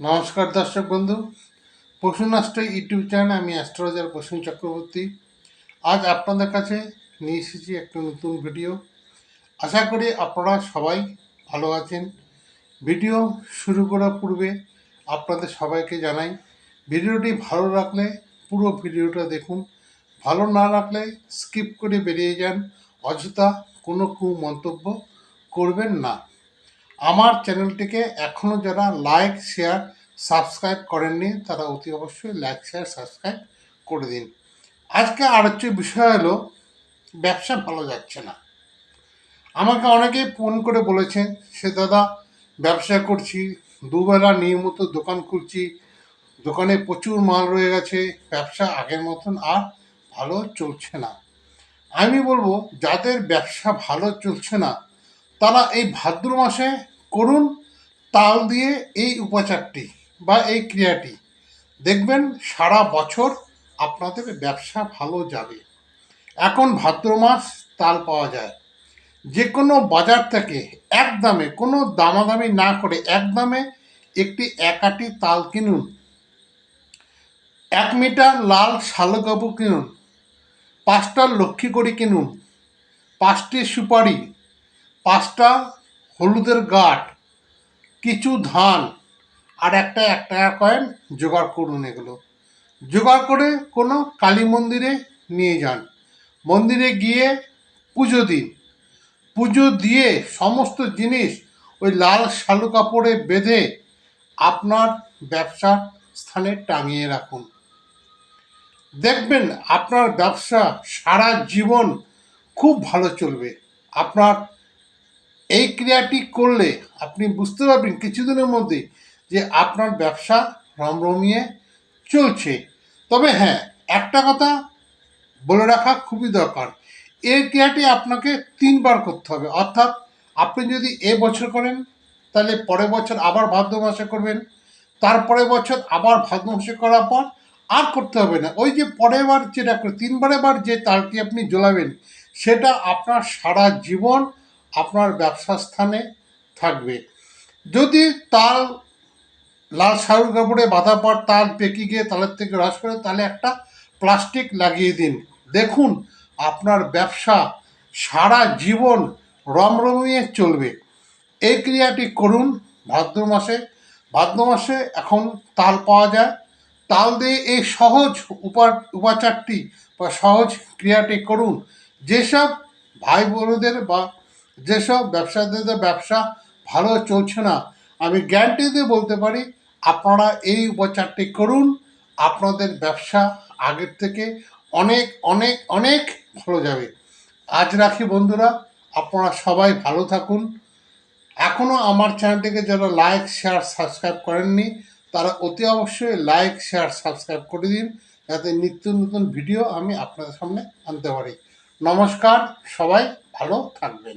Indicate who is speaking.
Speaker 1: নমস্কার দর্শক বন্ধু। পশুনাষ্ট ইউটিউব চ্যানেলে, আমি অ্যাস্ট্রোলজার বসুন চক্রবর্তী। আজ আপনাদের কাছে নিয়ে এসেছি একটা নতুন ভিডিও। আশা করি আপনারা সবাই ভালো আছেন। ভিডিও শুরু করার পূর্বে আপনাদের সবাইকে জানাই, ভিডিওটি ভালো রাখলে পুরো ভিডিওটা দেখুন। ভালো না রাখলে স্কিপ করে বেরিয়ে যান। অযথা কোনো কু মন্তব্য করবেন না। আমার চ্যানেলটিকে এখনও যারা লাইক শেয়ার সাবস্ক্রাইব করেননি, তারা অতি অবশ্যই লাইক শেয়ার সাবস্ক্রাইব করে দিন। আজকে আলোচ্য বিষয় হলো, ব্যবসা ভালো যাচ্ছে না। আমাকে অনেকেই ফোন করে বলেছেন সে দাদা, ব্যবসা করছি, দুবেলা নিয়মিত দোকান খুলছি, দোকানে প্রচুর মাল রয়ে গেছে, ব্যবসা আগের মতন আর ভালো চলছে না। আমি বলব, যাদের ব্যবসা ভালো চলছে না, তারা এই ভাদ্র মাসে করুন, তাল দিয়ে এই উপচারটি বা এই ক্রিয়াটি। দেখবেন সারা বছর আপনাদের ব্যবসা ভালো যাবে। এখন ভাদ্র মাস, তাল পাওয়া যায়। যে কোনো বাজার থেকে এক দামে, কোনো দামাদামি না করে এক দামে একটি একাটি তাল কিনুন। এক মিটার লাল শালকাবু কিনুন। পাঁচটা লক্ষ্মী করি কিনুন। পাঁচটি সুপারি। পাঁচটা হলুদের গাঁট, কিছু ধান আর একটা এক টাকা কয়েন জোগাড় করুন এগুলো। জোগাড় করে কোনো কালী মন্দিরে নিয়ে যান। মন্দিরে গিয়ে পুজো দিন। পুজো দিয়ে সমস্ত জিনিস ওই লাল শালু কাপড়ে বেঁধে আপনার ব্যবসা স্থানে টাঙিয়ে রাখুন। দেখবেন আপনার ব্যবসা সারা জীবন খুব ভালো চলবে। আপনার এই ক্রিয়াটি করলে আপনি বুঝতে পারবেন কিছুদিনের মধ্যে যে আপনার ব্যবসা রমরমিয়ে চলছে। তবে হ্যাঁ একটা কথা বলে রাখা খুবই দরকার। এই ক্রিয়াটি আপনাকে তিনবার করতে হবে। অর্থাৎ আপনি যদি এ বছর করেন, তাহলে পরের বছর আবার ভাদ্র মাসে করবেন। তারপরে বছর আবার ভাদ্র মাসে করার পর আর করতে হবে না। ওই যে পরের বার যেটা করে তিনবারে বার যে তালটি আপনি জ্বলাবেন, সেটা আপনার সারা জীবন আপনার ব্যবসা স্থানে থাকবে। যদি তাল লাল শাড়ুর কাপড়ে বাঁধা পর তাল পেকে গিয়ে তালের থেকে রস করে, তাহলে একটা প্লাস্টিক লাগিয়ে দিন। দেখুন, আপনার ব্যবসা সারা জীবন রমরমিয়ে চলবে। এই ক্রিয়াটি করুন ভাদ্র মাসে। ভাদ্র মাসে এখন তাল পাওয়া যায়। তাল দিয়ে এই সহজ উপা, উপাচারটি বা সহজ ক্রিয়াটি করুন। যেসব ভাই বোনদের বা যেসব ব্যবসায়ীদের ব্যবসা ভালো চলছে না, আমি গ্যারান্টি দিয়ে বলতে পারি, আপনারা এই উপচারটি করুন, আপনাদের ব্যবসা আগের থেকে অনেক অনেক অনেক ভালো যাবে। আজ রাখি বন্ধুরা, আপনারা সবাই ভালো থাকুন। এখনও আমার চ্যানেলটিকে যারা লাইক শেয়ার সাবস্ক্রাইব করেননি, তারা অতি অবশ্যই লাইক শেয়ার সাবস্ক্রাইব করে দিন, যাতে নিত্য নতুন ভিডিও আমি আপনাদের সামনে আনতে পারি। নমস্কার, সবাই ভালো থাকবেন।